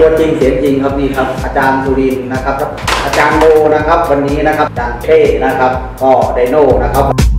ตัวจริงเสียงจริงครับนี่ครับ อาจารย์สุรินนะครับ อาจารย์โมนะครับ วันนี้นะครับอาจารย์เท่นะครับ ก็ไดโน่นะครับ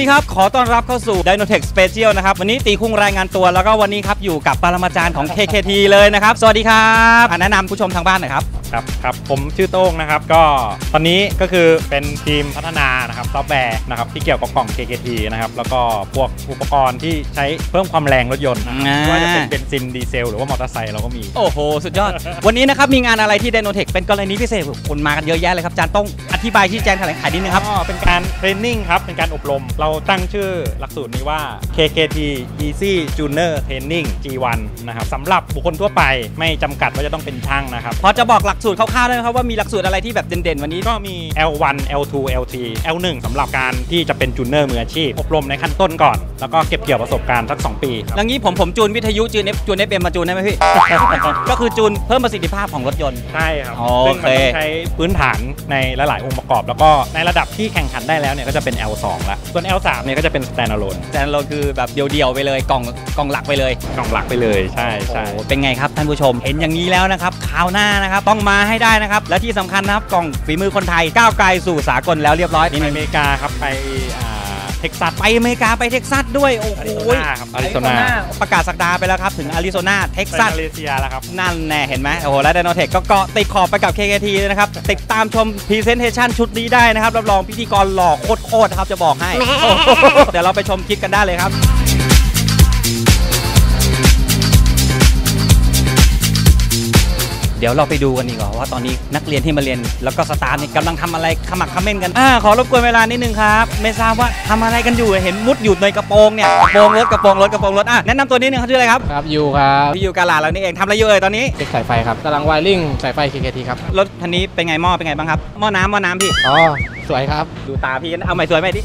ดีครับ ขอต้อนรับเข้าสู่ Dynotech Special นะครับ วันนี้ตีคุ้งรายงานตัวแล้วก็วันนี้ครับอยู่กับปรมาจารย์ของ KKT เลยนะครับ สวัสดีครับอะแนะนำผู้ชมทางบ้านหน่อยครับ ครับครับผมชื่อโต้งนะครับก็ตอนนี้ก็คือเป็นทีมพัฒนานะครับซอฟต์แวร์นะครับที่เกี่ยวกับกล่อง KKT นะครับแล้วก็พวกอุปกรณ์ที่ใช้เพิ่มความแรงรถยนต์นะครับอ่า ไม่ว่าจะเป็นเบนซินดีเซลหรือว่ามอเตอร์ไซค์เราก็มี โอ้โห สุดยอด วันนี้นะครับ มีงานอะไรที่ Dynotech เป็นกรณีพิเศษคนมากันเยอะแยะเลยครับอาจารย์ต้องอธิบายที่แจงแถลงไขนิดนึงครับ ก็เป็นการเทรนนิ่งครับ เป็นการอบรม เราตั้งชื่อหลักสูตรนี้ว่า KKT Easy Junior Training G1 นะครับสำหรับบุคคลทั่วไปไม่จำกัดว่าจะต้องเป็นช่างนะครับ พอจะบอกหลักสูตรคร่าวๆได้ไหมครับว่ามีหลักสูตรอะไรที่แบบเด่นๆ วันนี้ ก็มี L1 L2 L3 L1 สำหรับการที่จะเป็นจูเนอร์มืออาชีพอบรมในขั้นต้นก่อน แล้วก็เก็บเกี่ยวประสบการณ์สัก 2 ปีครับอย่างนี้ผมผมจูนวิทยุจูนเอฟจูนเอฟเอ็มมาจูนได้ไหมพี่ ก็คือจูนเพิ่มประสิทธิภาพของรถยนต์ ใช่ครับโอซึ่งเคมันต้องใช้พื้นฐานในหลาย ๆ องค์ประกอบ แล้วก็ในระดับที่แข่งขันได้แล้วเนี่ยก็จะเป็น L2 ละส่วน L3 เนี่ยก็จะเป็น standalone แต่เราคือแบบเดียวๆไปเลยกล่องกล่องหลักไปเลยกล่องหลักไปเลยใช่ใช่โอ้เป็นไงครับท่านผู้ชมเห็นอย่างนี้แล้วนะครับคราวหน้านะครับต้องมาให้ได้นะครับ และที่สำคัญนะครับกล่องฝีมือคนไทยก้าวไกลสู่สากลแล้วเรียบร้อยไปอเมริกาครับไปอ่าเท็กซัสไปอเมริกาไปเท็กซัสด้วยโอ้โห Arizona ครับ Arizona ประกาศสักดาไปแล้วครับ ถึงอาริโซนาเท็กไปซัสมาเลเซียแล้วครับ นั่นแน่เห็นไหมโอ้โห และ d y โนเทคก็เกาะติดขอบไปกับ KKT เลยนะครับ ติดตามชมพรีเซนเทชันชุดนี้ได้นะครับ รับรองพิธีกรหล่อโคตรๆครับจะบอกให้โอ้โหเดี๋ยวเราไปชมคลิปกันได้เลยครับ เดี๋ยวเราไปดูกันดีกว่าว่าตอนนี้นักเรียนที่มาเรียน แล้วก็สตาฟเนี่ยกำลังทำอะไรขมักเขม้นกันอ่าขอรบกวนเวลานิดนึงครับไม่ทราบว่าทำอะไรกันอยู่เห็นมุดอยู่ในกระโปรงเนี่ยกระโปรงรถกระโปรงรถกระโปรงรถอะแนะนำตัวนิดนึงเขาชื่ออะไรครับครับยูครับพี่อยู่กาลาดเรานี่เองทำอะไรอยู่เอ่ยตอนนี้เช็คสายไฟครับกำลังไวริ่งสายไฟ KKT ครับรถคันนี้เป็นไงหม้อเป็นไงบ้างครับหม้อน้ำหม้อน้ำพี่อ๋อสวยครับดูตาพี่กันเอาใหม่สวยไหมดิ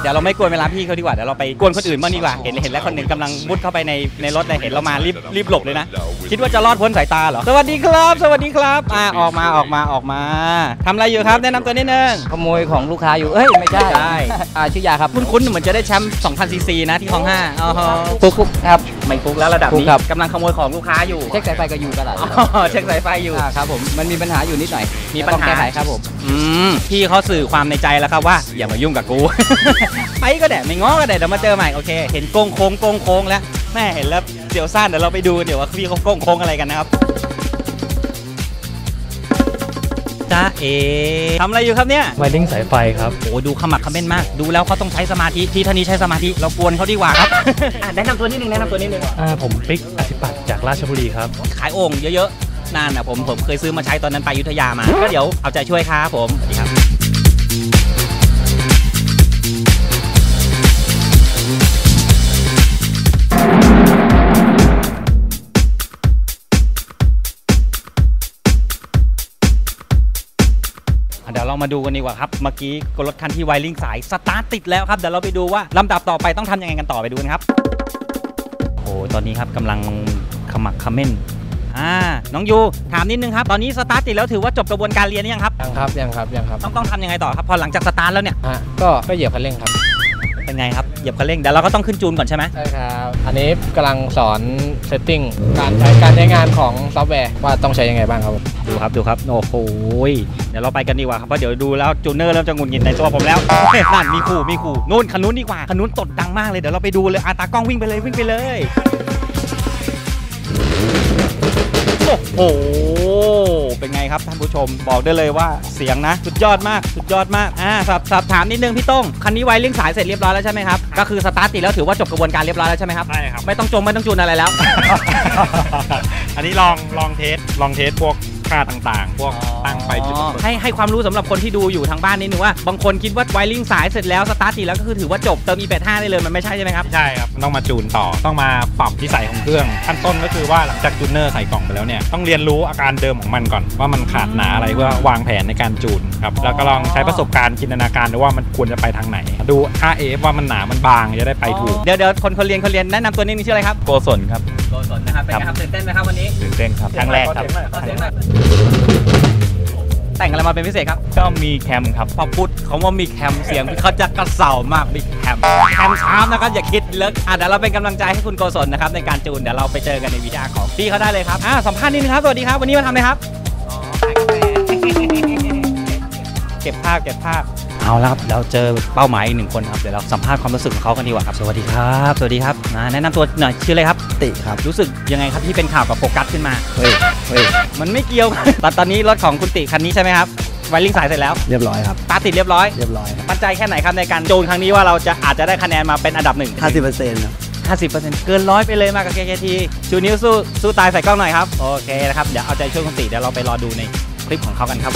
เดี๋ยวเราไม่กวนเวลาพี่เขาดีกว่าเดี๋ยวเราไปกวนคนอื่นบ้างดีกว่าเห็นเห็นแล้วคนหนึ่งกำลังมุดเข้าไปในในรถเลยเห็นเรามารีบรีบหลบเลยนะคิดว่าจะรอดพ้นสายตาเหรอ สวัสดีครับ สวัสดีครับอ่าออกมาออกมาออกมาทำอะไรอยู่ครับ แนะนำตัวนิดนึงขโมยของลูกค้าอยู่ เอ้ย ไม่ใช่ใช่อ่าชื่อยาครับคุ้นๆเหมือนจะได้แชมป์2,000ซีซีนะที่คลองห้าอ๋อฮะฟุกฟุกครับ ไม่ฟุกแล้วระดับฟุกนี้ครับกำลังขโมยของลูกค้าอยู่เช็คสายไฟก็อยู่ตลาดอ๋อเช็คสายไฟอยู่อ่าครับผมมันมีปัญหาอยู่นิดหน่อย มีปัญหาต้องแก้ไขครับผมอืมพี่เขาสื่อความในใจแล้วครับว่าอย่ามายุ่งกับกูไปก็ได้ไม่ง้อก็ได้เดี๋ยวมาเจอใหม่โอเค เห็นโกงโค้งโกงโค้งแล้ว แม่เห็นแล้วเดี๋ยวสั้นเดี๋ยวเราไปดูเดี๋ยวว่าพี่เขาโกงโค้งอะไรกันนะครับจ้าเอทำอะไรอยู่ครับเนี่ยไวริ่งสายไฟครับโอ้ดูขมักเขม้นมาก ดูแล้วเขาต้องใช้สมาธิที่ท่านี้ใช้สมาธิเรากวนเขาดีกว่าครับอะแนะนำตัวนิดนึงแนะนำตัวนิดนึงอ่าผมปิ๊กอธิปัตย์จากราชบุรีครับ ขายโอ่งเยอะๆนั่นนะผมผมเคยซื้อมาใช้ตอนนั้นไปอยุธยามา ก็เดี๋ยวเอาใจช่วยครับผมสวัสดีครับ เดี๋ยวเรามาดูกันดีกว่าครับ เมื่อกี้รถคันที่ไวริงสายสตาร์ทติดแล้วครับ เดี๋ยวเราไปดูว่าลำดับต่อไปต้องทำยังไงกันต่อไปดูกันครับ โอ้โหตอนนี้ครับกำลังขมักเขม้นอ่า น้องยูถามนิดนึงครับ ตอนนี้สตาร์ทติดแล้วถือว่าจบกระบวนการเรียนหรือยังครับ ยังครับยังครับยังครับต้องต้องทำยังไงต่อครับ พอหลังจากสตาร์ทแล้วเนี่ย ฮะก็ก็เหยียบคันเร่งครับเป็นไงครับ เหยียบคันเร่งเดี๋ยวเราก็ต้องขึ้นจูนก่อนใช่ไหมใช่ครับ อันนี้กำลังสอนเซตติ้งการใช้การใช้งานของซอฟต์แวร์ ว่าต้องใช้ยังไงบ้างครับผมดูครับดูครับโอ้โหยเดี๋ยวเราไปกันดีกว่าครับเพราะเดี๋ยวดูแล้วจูเนอร์เริ่มจะหงุนงิดในตัวผมแล้วนั่นมีขู่มีขู่นู่นคันนู้นดีกว่าคันนู้นตดดังมากเลยเดี๋ยวเราไปดูเลยอาตากล้องวิ่งไปเลยวิ่งไปเลยโอ้โหเป็นไงครับท่านผู้ชมบอกได้เลยว่าเสียงนะ สุดยอดมากสุดยอดมากอ่าสอบสอบถามนิดนึงพี่โต้งคันนี้ไวริ่งสายเสร็จเรียบร้อยแล้วใช่ไหมครับก็คือสตาร์ทติดแล้วถือว่าจบกระบวนการเรียบร้อยแล้วใช่ไหมครับใช่ครับไม่ต้องจงไม่ต้องจูนอะไรแล้ว อันนี้ลองลองเทสลองเทสพวกค่าต่างๆ พวกตั้งไฟจุดระเบิดให้ให้ความรู้สำหรับคนที่ดูอยู่ทางบ้านนิดนึงว่า บางคนคิดว่าไวริงสายเสร็จแล้วสตาร์ทติดแล้วก็คือถือว่าจบเติม e85 ได้เลยมันไม่ใช่ใช่ไหมครับ ใช่ครับมันต้องมาจูนต่อต้องมาปรับนิสัยของเครื่องขั้นต้นก็คือว่าหลังจากจูนเนอร์ใส่กล่องไปแล้วเนี่ยต้องเรียนรู้อาการเดิมของมันก่อน ว่ามันขาดหนาอะไรเพื่อวางแผนในการจูนครับแล้วก็ลองใช้ประสบการณ์จินตนาการดูว่ามันควรจะไปทางไหน ดู RF ว่ามันหนามันบางจะได้ไปถูกเดี๋ยวเดี๋ยวคนคนเรียนคนเรียนแนะนำตัวนิดนึงชื่ออะไรครับโกศลครับโกศลนะ ครับเป็นไงครับตื่นเต้นไหมครับวันนี้ตื่นเต้นครับครั้งแรกครับขอเสียงหน่อยแต่งอะไรมาเป็นพิเศษครับ ก็มีแคมครับ พอพูดเขาว่ามีแคมเสียงเขาจะกระเสามากมีแคมแคมชาร์ปนะครับ อย่าคิดเลิกอะเดี๋ยวเราเป็นกำลังใจให้คุณโกศลนะครับ ในการจูน เดี๋ยวเราไปเจอกันในวิดีโอของพี่เขาได้เลยครับอ่าสัมภาษณ์นิดนึงครับ สวัสดีครับ วันนี้มาทำอะไรครับอ๋อขายกาแฟเก็บภาพเก็บภาพเอาละครับเราเจอเป้าหมายอีกหนึ่งคนครับเดี๋ยวเราสัมภาษณ์ความรู้สึกของเขากันดีกว่าครับสวัสดีครับ สวัสดีครับนะแนะนำตัวหน่อยชื่ออะไรครับ ติครับ รู้สึกยังไงครับที่เป็นข่าวกับโฟกัสขึ้นมา เฮ้ย เฮ้ย มันไม่เกี่ยวตอนตอนนี้รถของคุณติคันนี้ใช่ไหมครับ ไวริงสายเสร็จแล้ว เรียบร้อยครับ ตาติดเรียบร้อย เรียบร้อยครับมั่นใจแค่ไหนครับในการจูนครั้งนี้ว่าเราจะอาจจะได้คะแนนมาเป็นอันดับหนึ่งห้าสิบเปอร์เซ็นต์ครับ50%เกินร้อยไปเลยมากกับ KKT ชูนิ้วสู้สู้ตายใส่กล้องหน่อยครับ โอเคนะครับ เดี๋ยวเอาใจช่วยคุณติเดี๋ยวเราไปรอดูในคลิปของเขากันครับ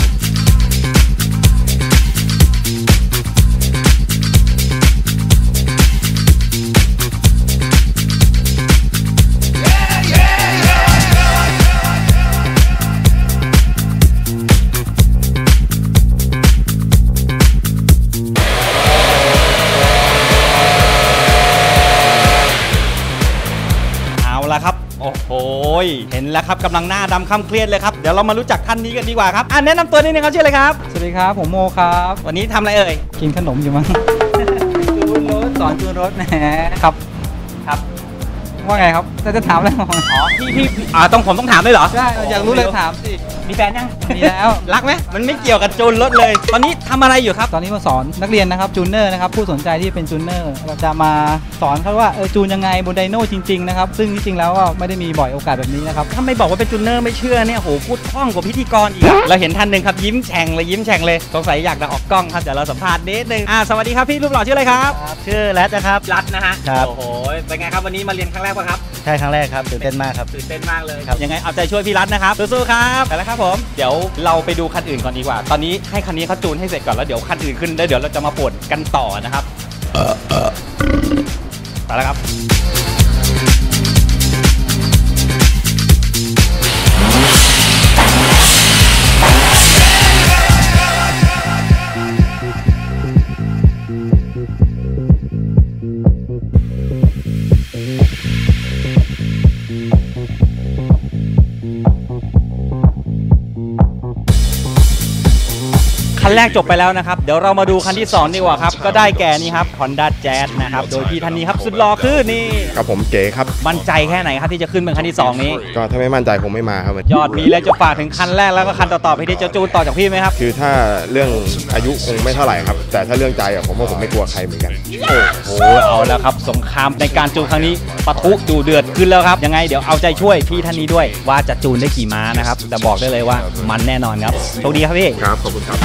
ย เห็นแล้วครับกำลังหน้าดำค่ำเครียดเลยครับ เดี๋ยวเรามารู้จักท่านนี้กันดีกว่าครับอะแนะนำตัวนิดนึงครับชื่ออะไรครับ สวัสดีครับ ผมโมครับ วันนี้ทำอะไรเอ่ย กินขนมอยู่มั้ง จูนรถสอนจูนรถแหมครับ ครับ ว่าไงครับจะจะถามอะไรอ๋อพี่พี่อ่าต้องผมต้องถามด้วยเหรอ ใช่อยากรู้เลยถามสิ มีแฟนยังมีแล้ว รักไหมมันไม่เกี่ยวกับจูนรถเลย ตอนนี้ทำอะไรอยู่ครับ ตอนนี้มาสอนนักเรียนนะครับจูนเนอร์นะครับผู้สนใจที่เป็นจูนเนอร์เราจะมาสอนเขาว่าเออจูนยังไงบนไดโน่จริงๆนะครับซึ่งจริงๆแล้วก็ไม่ได้มีบ่อยโอกาสแบบนี้นะครับถ้าไม่บอกว่าเป็นจูนเนอร์ไม่เชื่อเนี่ยโหพูดคล่องกว่าพิธีกรอีกอะเราเห็นท่านหนึ่งครับยิ้มแฉ่งเลยยิ้มแฉ่งเลยสงสัยอยากจะออกกล้องครับเดี๋ยวเราสัมภาษณ์นิดนึงอ่าสวัสดีครับพี่รูปหล่อชื่ออะไรครับ ชื่อแรดนะครับ รัตนะฮะครับ โอ้โหเป็นไงครับวันนี้มาเรียนครั้งแรกป่ะครับใช่ครั้งแรกครับตื่นเต้นมากครับ ตื่นเต้นมากเลยครับ ยังไงเอาใจช่วยพี่รัตนะครับสู้ๆครับไปแล้วครับผม เดี๋ยวเราไปดูคันอื่นก่อนดีกว่า ตอนนี้ให้คันนี้เขาจูนให้เสร็จก่อนแล้วเดี๋ยวคันอื่นขึ้นแล้วเดี๋ยวเราจะมาปวดกันต่อนะครับ ไปแล้วครับ แรกจบไปแล้วนะครับ เดี๋ยวเรามาดูคันที่ 2 ดีกว่าครับ ก็ได้แก่นี่ครับ Honda Jazz นะครับ โดยพี่ท่านนี้ครับสุดหล่อคือนี่ครับผมเก๋ครับ มั่นใจแค่ไหนครับที่จะขึ้นเป็นคันที่ 2 นี้ ก็ถ้าไม่มั่นใจคงไม่มาครับยอดมีแล้วจะฝากถึงคันแรกแล้วก็คันต่อๆไปที่จะจูนต่อจากพี่ไหมครับ คือถ้าเรื่องอายุคงไม่เท่าไหร่ครับ แต่ถ้าเรื่องใจอะผมว่าผมไม่กลัวใครเหมือนกัน โอ้โหเอาแล้วครับสงครามในการจูนครั้งนี้ปะทุดูเดือดขึ้นแล้วครับ ยังไงเดี๋ยวเอาใจช่วยพี่ท่านนี้ด้วยว่าจะจูนได้กี่ม้านะครับแต่บอกได้เลยว่ามันแน่นอนครับโชคดีครับพี่ครับขอบคุณครับ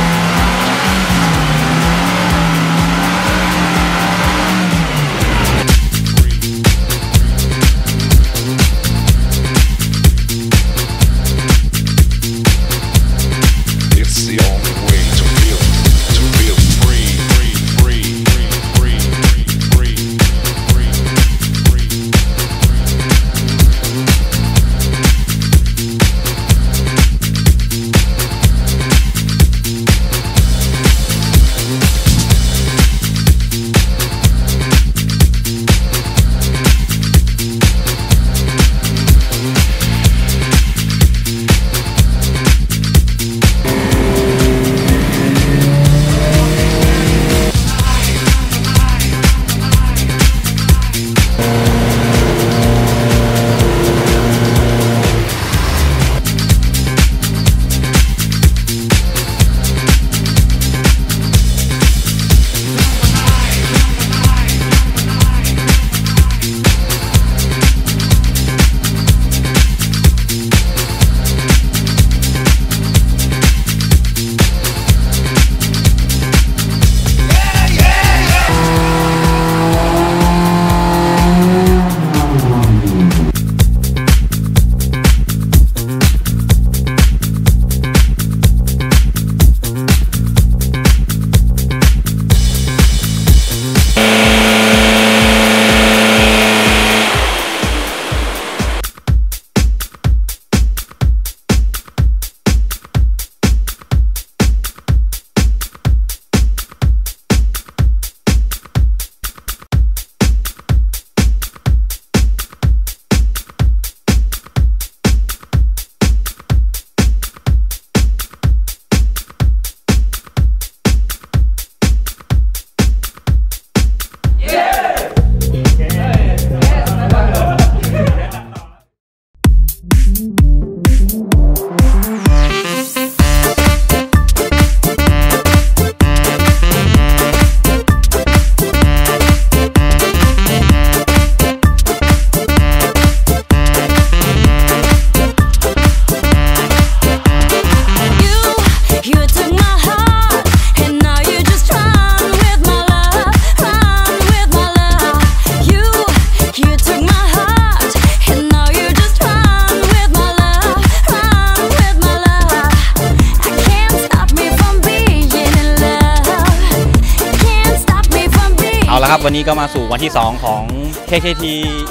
วันนี้ก็มาสู่วันที่ 2 ของ KKT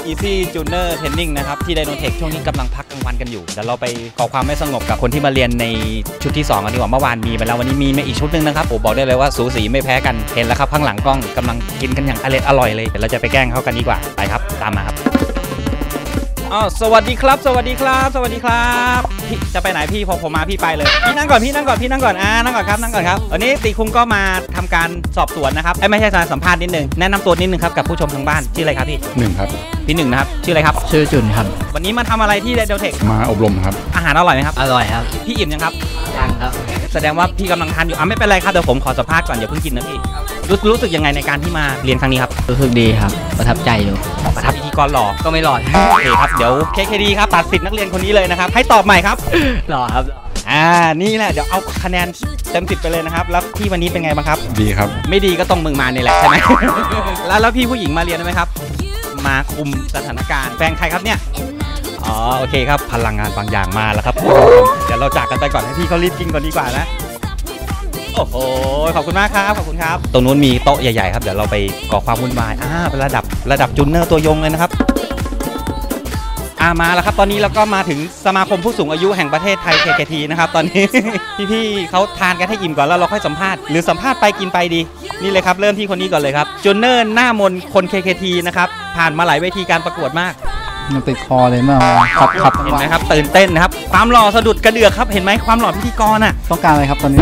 Easy Junior Training นะครับ ที่ไดโนเทคช่วงนี้กำลังพักกลางวันกันอยู่เดี๋ยวเราไปก่อความไม่สงบกับคนที่มาเรียนในชุดที่ 2 กันดีกว่าเมื่อวานมีไปแล้ววันนี้มีมาอีกชุดหนึ่งนะครับโอ้บอกได้เลยว่าสูสีไม่แพ้กันเห็นแล้วครับข้างหลังกล้องกำลังกินกันอย่างอร่อยอร่อยเลยเดี๋ยวเราจะไปแกล้งเขากันดีกว่าไปครับ ตามมาครับ อ๋อสวัสดีครับ สวัสดีครับ สวัสดีครับพี่จะไปไหนพี่พอผมมาพี่ไปเลยพี่นั่งก่อนพี่นั่งก่อนพี่นั่งก่อนอ่านั่งก่อนครับนั่งก่อนครับวันนี้ตีคุงก็มาทำการสอบสวนนะครับเอ้ยไม่ใช่การสัมภาษณ์นิดนึงแนะนำตัวนิดนึงครับกับผู้ชมทางบ้านชื่ออะไรครับพี่หนึ่งครับพี่หนึ่งนะครับชื่ออะไรครับชื่อจุนครับ วันนี้มาทำอะไรที่เดลเทคมาอบรมครับ อาหารอร่อยไหมครับอร่อยครับพี่อิ่มยังครับยังครับ แสดงว่าพี่กำลังทานอยู่อะไม่เป็นไรครับเดี๋ยวผมขอสัมภาษณ์ก่อนอย่าเพิ่งกินนะพี่ รู้รู้สึกยังไงในการที่มาเรียนครั้งนี้ครับ รู้สึกดีครับ ประทับใจอยู่ประทับพิธีกรหล่อก็ไม่หลอดโอเคครับเดี๋ยว KKD ครับตัดสิทธิ์นักเรียนคนนี้เลยนะครับ ให้ตอบใหม่ครับ หล่อครับอ่านี่แหละเดี๋ยวเอาคะแนนเต็มสิบไปเลยนะครับ แล้วพี่วันนี้เป็นไงบ้างครับ ดีครับ ไม่ดีก็ต้องมึงมานี่แหละใช่ไหมแล้วแล้วพี่ผู้หญิงมาเรียนไหมครับ มาคุมสถานการณ์แฟนใครครับเนี่ยอ๋อโอเคครับพลังงานบางอย่างมาแล้วครับผู้ชมเดี๋ยวเราจากกันไปก่อนให้พี่เขารีบกินก่อนดีกว่านะโอ้โห ขอบคุณมากครับ ขอบคุณครับ ตรงนู้นมีโต๊ะใหญ่ๆครับ เดี๋ยวเราไปก่อความวุ่นวายอ่าเป็นระดับระดับจุนเนอร์ตัวยงเลยนะครับอ่ามาแล้วครับ ตอนนี้เราก็มาถึงสมาคมผู้สูงอายุแห่งประเทศไทย KKT นะครับ ตอนนี้ พี่ๆเขาทานกันให้อิ่มก่อนแล้วเราค่อยสัมภาษณ์หรือสัมภาษณ์ไปกินไปดี นี่เลยครับ เริ่มที่คนนี้ก่อนเลยครับจุนเนอร์หน้ามนคน KKT นะครับผ่านมาหลายเวทีการประกวดมาก มันติดคอเลยเมื่อขับขับเห็นไหมครับตื่นเต้นนะครับ ความหล่อสะดุดกระเดือกครับเห็นไหมความหล่อพิธีกรอะต้องการอะไรครับตอนนี้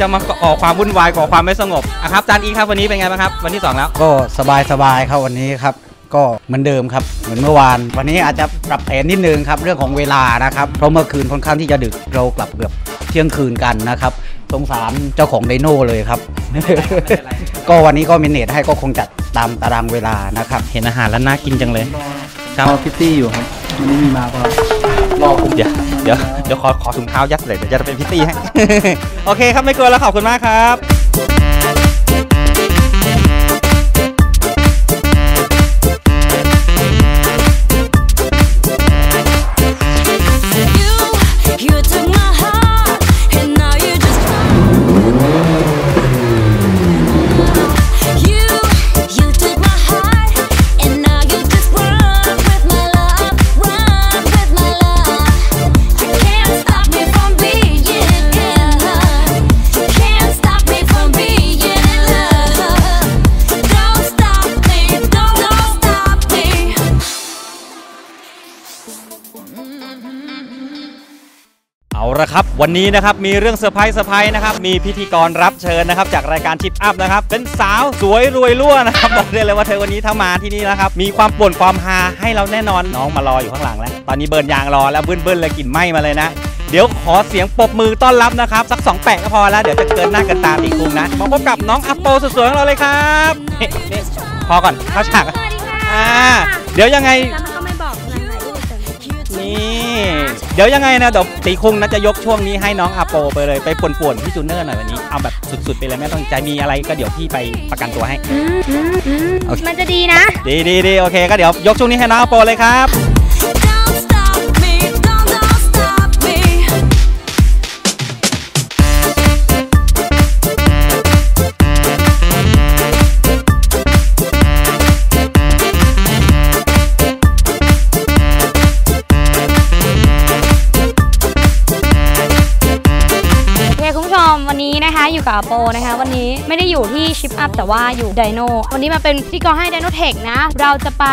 จะมาก่อความวุ่นวายก่อความไม่สงบอะครับจานอีครับวันนี้เป็นไงบ้างครับ วันที่สองแล้วก็สบายสบายๆครับวันนี้ครับ ก็เหมือนเดิมครับเหมือนเมื่อวาน วันนี้อาจจะปรับแผนนิดนึงครับเรื่องของเวลานะครับเพราะเมื่อคืนค่อนข้างที่จะดึกเรากลับเกือบเที่ยงคืนกันนะครับ สงสารเจ้าของไดโน่เลยครับ ก็วันนี้ก็มินเนตให้ก็คงจัดตามตารางเวลานะครับ เห็นอาหารแล้วน่ากินจังเลยรอพิตตี้อยู่ครับวันนี้มีมาเปล่ารอผมเดี๋ยวเดี๋ยวเดี๋ยวขอขอถุงเท้ายัดเลยเดี๋ยวจะเป็นพิตตี้ให้ โอเคครับไม่กลัวแล้วขอบคุณมากครับ เอาละครับ วันนี้นะครับมีเรื่องเซอร์ไพรส์เซอร์ไพรส์นะครับมีพิธีกรรับเชิญนะครับจากรายการชิปอัพนะครับเป็นสาวสวยรวยรั่วนะครับบอกได้เลยว่าเธอวันนี้ถ้ามาที่นี่นะครับมีความป่วนความฮาให้เราแน่นอนน้องมารออยู่ข้างหลังแล้ว ตอนนี้เบิร์นยางรอแล้วเบิ้ลเบิ้ลเลยกลิ่นไหม้มาเลยนะ เดี๋ยวขอเสียงปรบมือต้อนรับนะครับสักสองแปะก็พอแล้วเดี๋ยวจะเกินหน้าเกินตาตีคุงนะมาพบกับน้องอัปโปสุดสวยของเราเลยครับนี่นี่พอก่อนเข้าฉากอ่าเดี๋ยวยังไงแล้วมัน เดี๋ยวยังไงนะเดี๋ยวตีคุงนะจะยกช่วงนี้ให้น้องอาโปไปเลยไปป่วนๆพี่จูเนอร์หน่อยวันนี้เอาแบบสุดๆไปเลยไม่ต้องใจมีอะไรก็เดี๋ยวพี่ไปประกันตัวให้อืมอืมอืมโอเคมันจะดีนะ ดีดีดีโอเค ก็เดี๋ยวยกช่วงนี้ให้น้องอาโปเลยครับ อยู่กับอาโปนะคะ วันนี้ไม่ได้อยู่ที่ชิปอัพแต่ว่าอยู่ไดโนวันนี้มาเป็นพิธีกรให้ไดโนเทคนะ เราจะไป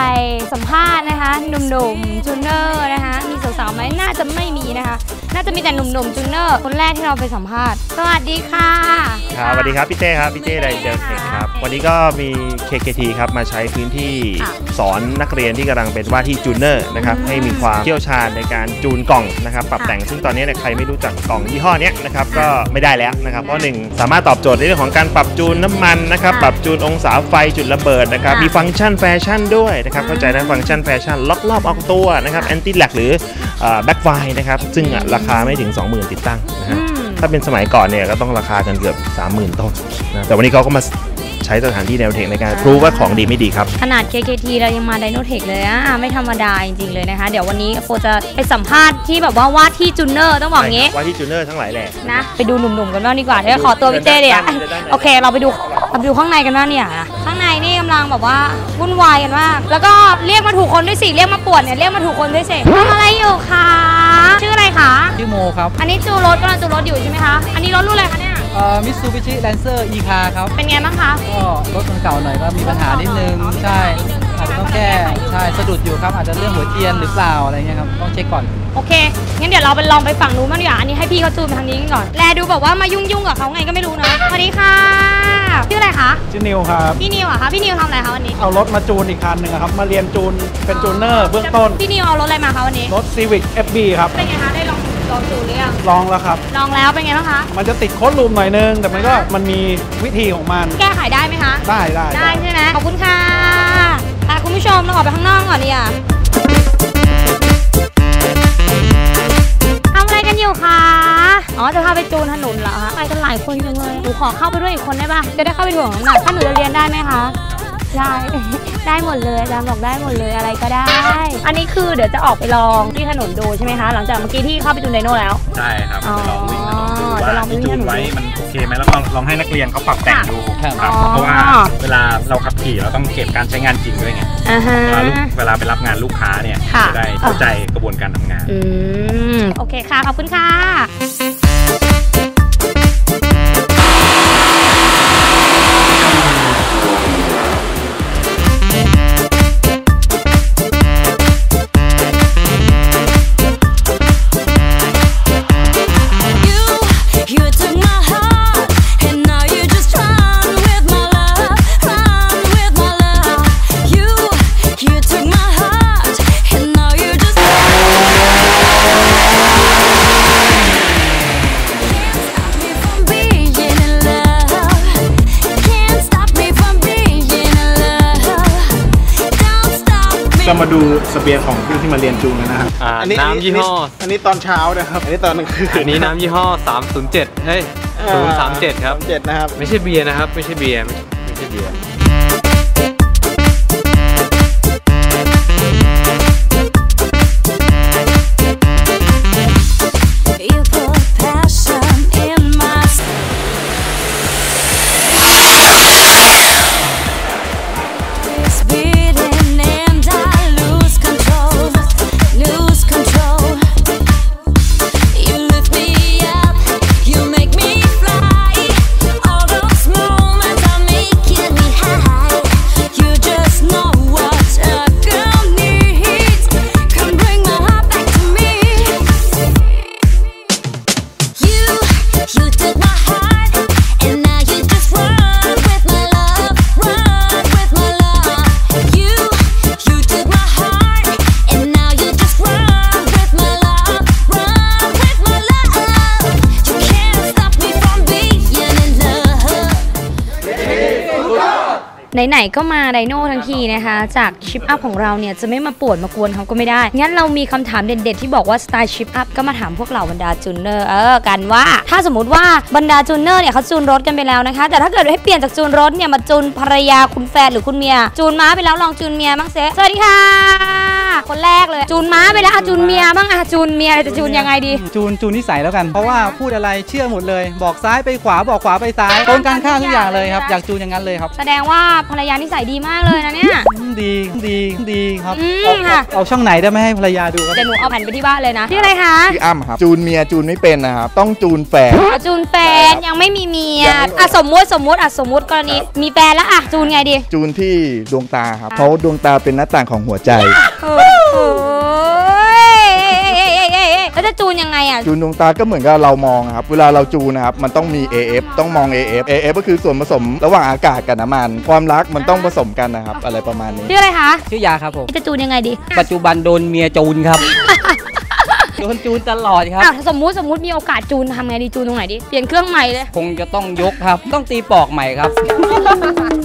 สัมภาษณ์นะคะหนุ่มๆจูเนอร์นะคะ มีสาวๆไหมน่าจะไม่มีนะคะ น่าจะมีแต่หนุ่มๆจูเนอร์คนแรกที่เราไปสัมภาษณ์สวัสดีค่ะครับสวัสดีครับพี่เต้ครับพี่เต้ไดเดลเทคครับวันนี้ก็มี KKT ครับมาใช้พื้นที่ค่ะสอนนักเรียนที่กำลังเป็นว่าที่จูเนอร์นะครับอืมให้มีความเชี่ยวชาญในการจูนกล่องนะครับปรับค่ะแต่งซึ่งตอนนี้เนี่ยใครไม่รู้จักกล่องยี่ห้อเนี้ยนะครับก็ไม่ได้แล้วนะครับเพราะหนึ่งสามารถตอบโจทย์ในเรื่องของการปรับจูนน้ำมันนะครับค่ะปรับจูนองศาไฟจุดระเบิดนะครับค่ะมีฟังก์ชันแฟชั่นด้วยนะครับอืมเข้าใจนะฟังก์ชันแฟชั่นล็อกรอบออกตัวนะครับแอนตี้แลกหรือแบ็กไฟนะครับซึ่งอะราคาไม่ถึง 20,000 ติดตั้งนะอืฮะมถ้าเป็นสมัยก่อนเนี่ยก็ต้องราคากันเกือบ 30,000 ต้นนะแต่วันนี้เขาก็มา ใช้สถานที่แนวเทคในการรู้ว่าของดีไม่ดีครับ ขนาด KKT เรายังมาไดโนเทคเลยอะไม่ธรรมดาจริงๆเลยนะคะ เดี๋ยววันนี้โปจะไปสัมภาษณ์ที่แบบว่าว่าที่จูเนอร์ต้องบอกงี้ว่าที่จูเนอร์ทั้งหลายแหละนะไปดูหนุ่มๆกันบ้างดีกว่าเดี๋ยวขอตัวพี่เต้เดี๋ยวเดินด้านในโอเค เราไปดูเราไปดูข้างในกันบ้างเนี่ยข้างในำลังแบบว่าวุ่นวายกันมากแล้วก็เรียกมาถูกคนด้วยสิเรียกมาปวดเนี่ยเรียกมาถูกคนด้วยสิทำอะไรอยู่คะชื่ออะไรคะชื่อโมครับ อันนี้จูรถกำลังจูรถอยู่ใช่ไหมคะอันนี้รถรุ่นอะไรคะเนี่ยเอ่อ มิตซูบิชิแลนเซอร์อีคาครับ เป็นไงบ้างคะ ก็รถมันเก่าหน่อยก็มีปัญหานิดนึง ใช่ อาจจะต้องแก้ใช่สะดุดอยู่ครับ อาจจะเรื่องหัวเทียนหรือเปล่าอะไรเงี้ยครับ ต้องเช็คก่อน โอเค งั้นเดี๋ยวเราไปลองไปฝั่งนู้นบ้างดีกว่า อันนี้ให้พี่เขาจูนไปทางนี้กันก่อน แลดูแบบว่ามายุ่งยุ่งๆกับเขาไงก็ไม่รู้เนอะสวัสดีค่ะชื่ออะไรคะ ชื่อนิวครับ พี่นิวเหรอะคะพี่นิวทำอะไรคะวันนี้ เอารถมาจูนอีกคันหนึ่งอะครับ มาเรียนจูนเป็นจูนเนอร์เบื้องต้น พี่นิวเอารถอะไรมาคะวันนี้ รถ Civic FB ครับ เป็นไงคะได้ลอง ลองจูนหรือยังลองแล้วครับ ลองแล้วเป็นไงบ้างคะ มันจะติดโค้ดลูมหน่อยนึง แต่มันก็มันมีวิธีของมัน แก้ไขได้ไหมคะ ได้ได้ได้ใช่ไหมขอบคุณค่ะอะคุณผู้ชมเราออกไปข้างนอกก่อนดีอะทำอะไรกันอยู่คะอ๋อจะพาไปจูนถนนเหรอคะไปกันหลายคนจังเลยหนูขอเข้าไปด้วยอีกคนได้ปะจะได้เข้าไปถ่วงน้ำหนักถ้าหนูจะเรียนได้ไหมคะ ได้ ได้หมดเลยอาจารย์บอกได้หมดเลยอะไรก็ได้ อันนี้คือเดี๋ยวจะออกไปลองที่ถนนดูใช่ไหมคะ หลังจากเมื่อกี้ที่เข้าไปจูนไดโน่แล้ว ใช่ครับอ๋อลองวิ่งถนนดูจะลว่าองวิ่ที่งจูถนนดูนไว้มันโอเคไหมแล้วก็ลองให้นักเรียนเขาปรับแต่งดูครับอ๋อเพราะว่าเวลาเราขับขี่เราต้องเก็บการใช้งานจริงด้วยไงอ่าฮะเวลาลูกเวลาไปรับงานลูกค้าเนี่ยค่ะจะได้เข้าใจกระบวนการทำงานอืมโอเคค่ะขอบคุณค่ะะมาดูสเปียร์ของผู้ที่มาเรียนจูนกันนะครับอ่าน้ำยี่ห้อ อันนี้ตอนเช้านะครับ อันนี้ตอนกลางคืนอันนี้น้ำยี่ห้อ 307 เฮ้ย 037 ครับ 37 นะครับ ไม่ใช่เบียร์นะครับ ไม่ใช่เบียร์ ไม่ใช่เบียร์ ไดโน่ทั้งทีนะคะ จากชิปอัพของเราเนี่ยจะไม่มาปวดมากวนเขาก็ไม่ได้ งั้นเรามีคำถามเด็ดๆ ที่บอกว่าสไตล์ชิปอัพก็มาถามพวกเหล่าบรรดาจูนเนอร์เออกันว่า ถ้าสมมติว่าบรรดาจูนเนอร์เนี่ยเขาจูนรถกันไปแล้วนะคะ แต่ถ้าเกิดให้เปลี่ยนจากจูนรถเนี่ยมาจูนภรรยาคุณแฟนหรือคุณเมียจูนม้าไปแล้วลองจูนเมียมั้งเซสวัสดีค่ะ คนแรกเลย จูนม้าไปแล้วอะจูนเมียบ้างอะจูนเมียจะจูนยังไงดี จูนจูนนิสัยแล้วกัน เพราะว่าพูดอะไรเชื่อหมดเลย บอกซ้ายไปขวาบอกขวาไปซ้ายตรงกันข้ามทุกอย่างเลยครับอยากจูนอย่างนั้นเลยครับแสดงว่าภรรยานิสัยดีมากเลยนะเนี่ย ดีดีดีครับอืมเอาค่ะ เอาช่องไหนได้ไหมให้ภรรยาดูครับเดี๋ยวหนูเอาแผ่นไปที่บ้านเลยนะชื่ออะไรคะพี่อ้ำครับจูนเมียจูนไม่เป็นนะครับต้องจูนแฟนอะจูนแฟนยังไม่มีเมียอะสมมุติสมมุติอะสมมุติกรณีมีแฟนแล้วอะจูนไงดี จูนที่ดวงตาครับเพราะดวงตาเป็นหน้าต่างของหัวใจโอ้ โหแล้วจะจูนยังไงอะ จูนดวงตาก็เหมือนกับเรามองครับ เวลาเราจูนนะครับ มันต้องมี AF ต้องมอง AF AF ก็คือส่วนผสมระหว่างอากาศกับน้ำมัน ความรักมันต้องผสมกันนะครับ อะไรประมาณนี้ ชื่ออะไรคะ ชื่อยาครับผม จะจูนยังไงดี ปัจจุบันโดนเมียจูนครับ โดนจูนตลอดครับ อะสมมุติสมมุติมีโอกาสจูนทำไงดีจูนตรงไหนดี เปลี่ยนเครื่องใหม่เลย คงจะต้องยกครับ ต้องตีปอกใหม่ครับ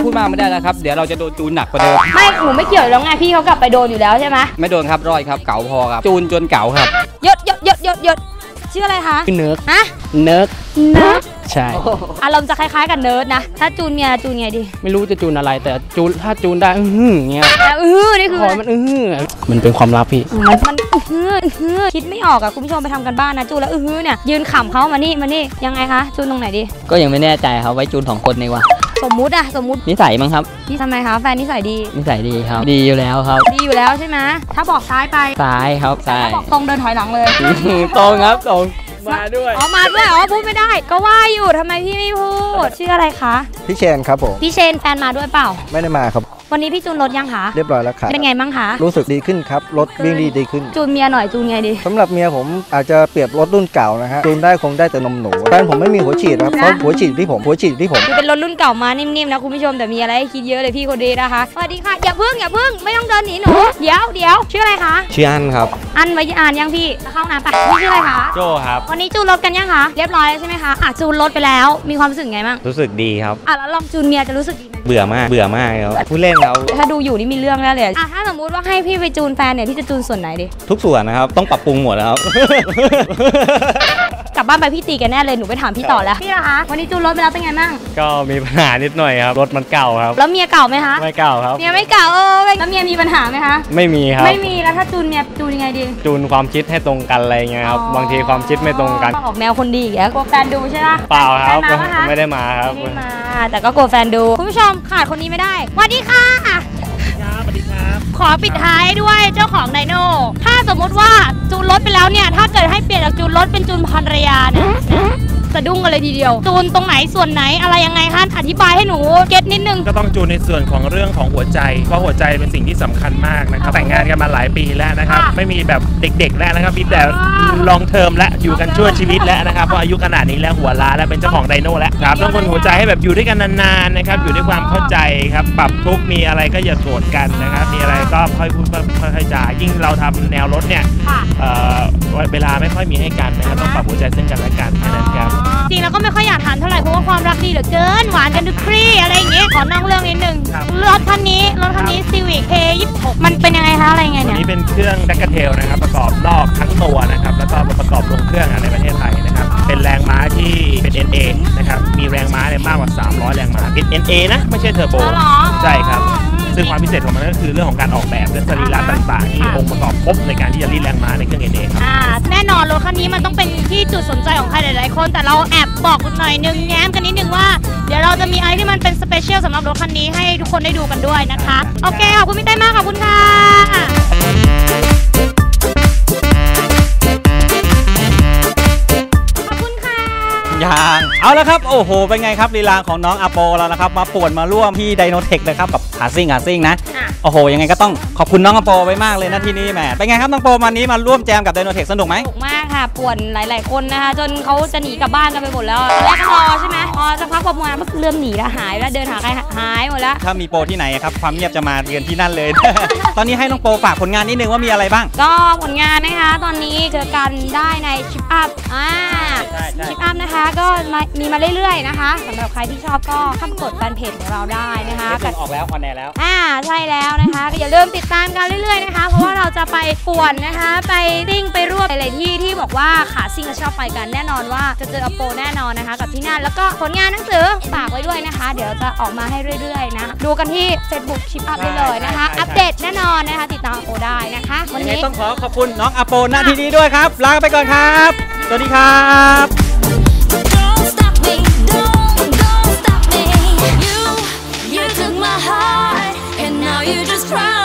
พูดมากไม่ได้แล้วครับ เดี๋ยวเราจะโดนจูนหนักกว่าเดิม ไม่หนูไม่เกี่ยวแล้วไงพี่เขากลับไปโดนอยู่แล้วใช่ไหมไม่โดนครับรอดครับ เก๋าพอครับ จูนจนเก๋าครับยศยศยศยศยศ ชื่ออะไรคะเนิร์กฮะเนิร์กเนิร์ดใช่อารมณ์จะคล้ายๆกับเนิร์ดนะ ถ้าจูนเมียจูนไงดี ไม่รู้จะจูนอะไรแต่จูนถ้าจูนได้อื้อหืออย่างเงี้ยแต่อือนี่คือขอมันอื้อหือมันเป็นความลับพี่มันมันอื้อหืออื้อหือคิดไม่ออกอะคุณผู้ชมไปทำกันบ้านนะจูนแล้วอือหือเนี่ยยืนขำเขามานี่มานี่ยังไงคะจูนตรงไหนดี ก็ยังไม่แน่ใจครับไว้จูนของคนดีกว่า สสมมุติอะสมมุตินิสัยมั้งครับนี่ทำไมคะแฟนนิสัยดี นิสัยดีครับ ดีอยู่แล้วครับดีอยู่แล้วใช่ไหมถ้าบอกซ้ายไปซ้ายครับซ้ายบอกตรงเดินถอยหลังเลย ตรงครับตรงมาด้วยอ๋อมาด้วยอ๋อพูดไม่ได้ ก็ว่าอยู่ทำไมพี่ไม่พูด ชื่ออะไรคะ พี่เชนครับผม พี่เชนแฟนมาด้วยเปล่า ไม่ได้มาครับ วันนี้พี่จูนรถยังคะเรียบร้อยแล้วครับเป็นไงบ้างคะรู้สึกดีขึ้นครับรถวิ่งดีดีขึ้น จูนเมียหน่อยจูนไงดีสำหรับเมียผมอาจจะเปรียบรถรุ่นเก่านะฮะจูนได้คงได้แต่นมหนูแฟนผมไม่มีหัวฉีดนะครับเพราะหัวฉีดที่ผมหัวฉีดที่ผมคือเป็นรถรุ่นเก่ามานิ่มๆนะคุณผู้ชมแต่มีอะไรให้คิดเยอะเลยพี่คนดีนะคะสวัสดีค่ะอย่าพึ่งอย่าพึ่งไม่ต้องเดินหนีหนูเดี๋ยวเดี๋ยวชื่ออะไรคะชื่ออันครับอันไว้อ่านยังพี่เข้าห้องน้ำไปพี่ชื่ออะไรคะโจครับวันนี้จูนรถกันยังคะเรียบร้อยแล้วใช่ไหมคะอะจูนรถไปแล้วมีความรู้สึกไงบ้างรู้สึกดีครับอะแล้วลองจูนเมียจะรู้สึกดีไหมเบื่อมากเบื่อมากครับผู้เล่นครับ ถ้าดูอยู่นี่มีเรื่องแล้วเลยอะถ้าสมมุติว่าให้พี่ไปจูนแฟนเนี่ยพี่จะจูนส่วนไหนดีทุกส่วนนะครับ ต้องปรับปรุงหมดนะครับ กลับบ้านไปพี่ตีกันแน่เลยหนูไปถามพี่ต่อแล้ว พี่ล่ะคะวันนี้จูนรถไปแล้วเป็นไงบ้าง ก็มีปัญหานิดหน่อยครับ รถมันเก่าครับ แล้วเมียเก่าไหมคะ ไม่เก่าครับ เมียไม่เก่าเออแล้วเมียมีปัญหาไหมคะ ไม่มีครับ ไม่มีแล้วถ้าจูนเมียจูนยังไงดี จูนความคิดให้ตรงกันอะไรเงี้ยครับ บางทีความคิดไม่ตรงกัน ออกแนวคนดีอีกแล้วกลัวแฟนดูใช่ปะเปล่าครับ แฟนมาปะคะ ไม่ได้มาครับ ไม่ได้มาแต่ก็กลัวแฟนดู คุณผู้ชมขาดคนนี้ไม่ได้สวัสดีค่ะสวัสดีครับ ขอปิดท้ายด้วยเจ้าของไดโน่ถ้าสมมุติว่าจูนรถไปแล้วเนี่ย ถ้าเกิดให้เปลี่ยนจากจูนรถเป็นจูนภรรยาเนี่ย สะดุ้งกันเลยทีเดียวจูนตรงไหนส่วนไหนอะไรยังไงคะอธิบายให้หนูเก็ตนิดนึง ก็ต้องจูนในส่วนของเรื่องของหัวใจ เพราะหัวใจเป็นสิ่งที่สำคัญมากนะครับ แต่งงานกันมาหลายปีแล้วนะครับ ค่ะไม่มีแบบเด็ก ๆ แล้วนะครับ มีแต่ลองเทอมและอยู่กันชั่วชีวิตแล้วนะครับเพราะอายุขนาดนี้แล้วหัวล้าแล้วเป็นเจ้าของไดโน่แล้วครับต้องคนหัวใจให้แบบอยู่ด้วยกันนานๆนะครับ อยู่ด้วยความเข้าใจครับ ปรับทุกข์มีอะไรก็อย่าโกรธกันนะครับ มีอะไรก็ค่อยพูดค่อยๆจายิ่งเราทำแนวรถเนี่ยเอ่อเวลาไม่ค่อยมีให้กันนะครับต้องปรับหัวใจซึ่งกันและกันแค่นั้นครับ จริงแล้วก็ไม่ค่อยอยากถามเท่าไหร่เพราะว่าความรักดีเหลือเกินหวานกันดุครี่อะไรอย่างเงี้ยขอนอกเรื่องนิดนึงรถคันนี้รถคันนี้ Civic A26 มันเป็นยังไงคะอะไรยังไงตัวเนี่ยนี้เป็นเครื่องดักกเทลนะครับ ประกอบนอกทั้งตัวนะครับ แล้วก็มาประกอบลงเครื่องในประเทศไทยนะครับ เป็นแรงม้าที่เป็น NA นะครับ มีแรงม้าเนี่ยมากกว่า 300 แรงม้าเป็น NA นะ ไม่ใช่เทอร์โบใช่ครับ ซึ่งความพิเศษของมันก็คือเรื่องของการออกแบบและสรีระต่างๆ ที่องค์ประกอบครบในการที่จะรีดแรงม้าในเครื่อง NA ครับ อ่าแน่นอนรถคันนี้มันต้องเป็นที่จุดสนใจของใครหลายๆ คน แต่เราแอบบอกหน่อยนึงแง้มกันนิดนึงว่าเดี๋ยวเราจะมีอะไรที่มันเป็นสเปเชียลสำหรับรถคันนี้ให้ทุกคนได้ดูกันด้วยนะคะ โอเคขอบคุณพี่เต้ยมากขอบคุณค่ะ ละครับ โอ้โห เป็นไงครับลีลาของน้องอาโปแล้วนะครับ มาป่วนมาร่วมที่ไดโนเทคนะครับกับขาซิ่งขาซิ่งนะโอ้โห ยังไงก็ต้องขอบคุณน้องอาโปไว้มากเลยนะที่นี่แหม เป็นไงครับน้องโปวันนี้มาร่วมแจมกับไดโนเทคสนุกไหมสนุกมากค่ะ ป่วนหลาย ๆ คนนะคะ จนเขาจะหนีกลับบ้านกันไปหมดแล้วตอนแรกก็รอใช่ไหมพอสักพักพอมาปุ๊บเริ่มหนีแล้วหายแล้วเดินหาใครหายหมดแล้ว ถ้ามีโปรที่ไหนครับความเงียบจะมาเยือนที่นั่นเลย ตอนนี้ให้น้องโปฝากผลงานนิดนึงว่ามีอะไรบ้าง ก็ผลงานนะคะ ตอนนี้เจอกันได้ในชิปอัพอ่าชิปอัพนะคะ ก็มามีมาเรื่อยๆนะคะสำหรับใครที่ชอบก็เข้ามากดแฟนเพจของเราได้นะคะเทปหนึ่งออกแล้วออนแอร์แล้ว อ่าใช่แล้วนะคะก็อย่าลืมติดตามกันเรื่อยๆนะคะ เพราะว่าเราจะไปป่วนนะคะ ไปซิ่งไปรวบหลายๆที่ที่บอกว่าขาซิ่งก็ชอบไปกันแน่นอนว่าจะเจออโปแน่นอนนะคะ กับที่นั่นแล้วก็ผลงานหนังสือฝากไว้ด้วยนะคะ เดี๋ยวจะออกมาให้เรื่อยๆนะดูกันที่ Facebook ชิปอัพได้เลยนะคะใช่ใช่อัปเดตแน่นอนนะคะ ติดตามอโปได้นะคะ วันยังไงนี้ต้องขอขอบคุณน้องอาโปณที่นี้ด้วยครับลาไปก่อนครับ สวัสดีครับ try.